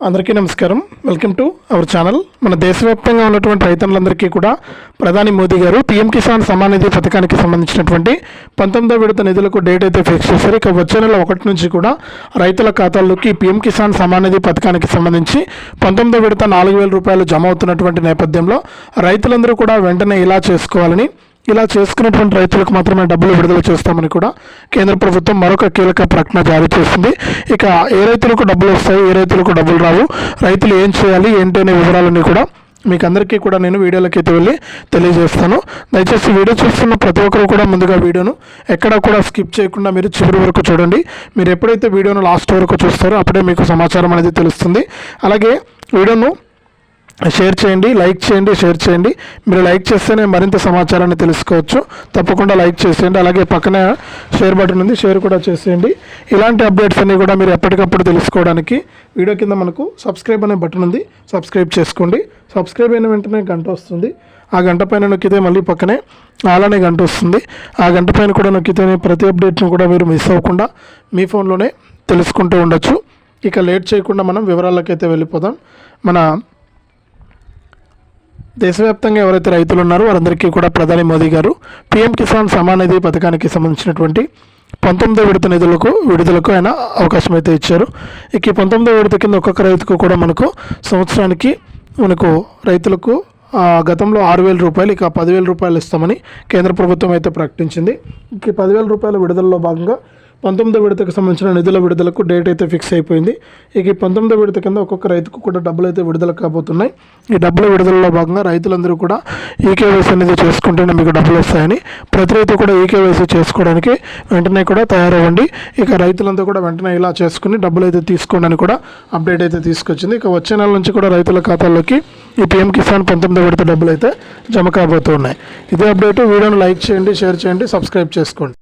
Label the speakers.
Speaker 1: అందరికీ నమస్కారం. Welcome to our channel మన దేశవ్యాప్తంగా ఉన్నటువంటి రైతన్నులందరికీ కూడా ప్రధాని మోదీ గారు పీఎం కిసాన్ సమాన్ నిధి పథకానికి సంబంధించినటువంటి పంతొమ్మిదో విడత నిధులకు డేట్ అయితే ఫిక్స్ చేశారు. ఇక వచ్చే నెల ఒకటి నుంచి కూడా రైతుల ఖాతాల్లోకి పీఎం కిసాన్ సమాన్ నిధి పథకానికి సంబంధించి పంతొమ్మిదో విడత నాలుగు వేల రూపాయలు జమ అవుతున్నటువంటి నేపథ్యంలో రైతులందరూ కూడా వెంటనే ఇలా చేసుకోవాలని ఇలా చేసుకున్నటువంటి రైతులకు మాత్రమే డబ్బులు విడుదల చేస్తామని కూడా కేంద్ర ప్రభుత్వం మరొక కీలక ప్రకటన జారీ చేసింది. ఇక ఏ రైతులకు డబ్బులు వస్తాయి ఏ రైతులకు డబ్బులు రావు రైతులు ఏం చేయాలి ఏంటి అనే వివరాలన్నీ కూడా మీకు అందరికీ కూడా నేను వీడియోలోకి అయితే వెళ్ళి తెలియజేస్తాను. దయచేసి వీడియో చూస్తున్న ప్రతి ఒక్కరు కూడా ముందుగా వీడియోను ఎక్కడా కూడా స్కిప్ చేయకుండా మీరు చివరి వరకు చూడండి. మీరు ఎప్పుడైతే వీడియోను లాస్ట్ వరకు చూస్తారో అప్పుడే మీకు సమాచారం అనేది తెలుస్తుంది. అలాగే వీడియోను షేర్ చేయండి లైక్ చేయండి షేర్ చేయండి. మీరు లైక్ చేస్తేనే మరింత సమాచారాన్ని తెలుసుకోవచ్చు. తప్పకుండా లైక్ చేసేయండి. అలాగే పక్కనే షేర్ బటన్ ఉంది షేర్ కూడా చేసేయండి. ఇలాంటి అప్డేట్స్ అన్నీ కూడా మీరు ఎప్పటికప్పుడు తెలుసుకోవడానికి వీడియో కింద మనకు సబ్స్క్రైబ్ అనే బటన్ ఉంది. సబ్స్క్రైబ్ చేసుకోండి. సబ్స్క్రైబ్ అయిన వెంటనే గంట వస్తుంది. ఆ గంట పైన నొక్కితే మళ్ళీ పక్కనే అలానే గంట వస్తుంది. ఆ గంట పైన కూడా నొక్కితేనే ప్రతి అప్డేట్ను కూడా మీరు మిస్ అవ్వకుండా మీ ఫోన్లోనే తెలుసుకుంటూ ఉండొచ్చు. ఇక లేట్ చేయకుండా మనం వివరాలకైతే వెళ్ళిపోదాం. మన దేశవ్యాప్తంగా ఎవరైతే రైతులు ఉన్నారో వారందరికీ కూడా ప్రధాని మోదీ గారు పీఎం కిసాన్ సమాన్ నిధి పథకానికి సంబంధించినటువంటి పంతొమ్మిదో విడత నిధులకు విడుదలకు ఆయన అవకాశం అయితే ఇచ్చారు. ఇక ఈ పంతొమ్మిదో విడత కింద ఒక్కొక్క రైతుకు కూడా మనకు సంవత్సరానికి మనకు రైతులకు గతంలో ఆరు వేల రూపాయలు ఇక పదివేల రూపాయలు ఇస్తామని కేంద్ర ప్రభుత్వం అయితే ప్రకటించింది. ఇక పదివేల రూపాయల విడుదలలో భాగంగా పంతొమ్మిదో విడతకు సంబంధించిన నిధుల విడుదలకు డేట్ అయితే ఫిక్స్ అయిపోయింది. ఇక ఈ పంతొమ్మిదో విడత కింద ఒక్కొక్క రైతుకు కూడా డబ్బులు అయితే విడుదల కాబోతున్నాయి. ఈ డబ్బుల విడుదలలో భాగంగా రైతులందరూ కూడా ఈకేవైసీ అనేది చేసుకుంటేనే మీకు డబ్బులు వస్తాయని ప్రతి రైతు కూడా ఈకేవైసీ చేసుకోవడానికి వెంటనే కూడా తయారవ్వండి. ఇక రైతులంతా కూడా వెంటనే ఇలా చేసుకుని డబ్బులు అయితే తీసుకోండి అని కూడా అప్డేట్ అయితే తీసుకొచ్చింది. ఇక వచ్చే నెల నుంచి కూడా రైతుల ఖాతాల్లోకి ఈ పిఎం కిసాన్ పంతొమ్మిదో విడత డబ్బులు అయితే జమ కాబోతున్నాయి. ఇదే అప్డేట్. వీడియోను లైక్ చేయండి షేర్ చేయండి సబ్స్క్రైబ్ చేసుకోండి.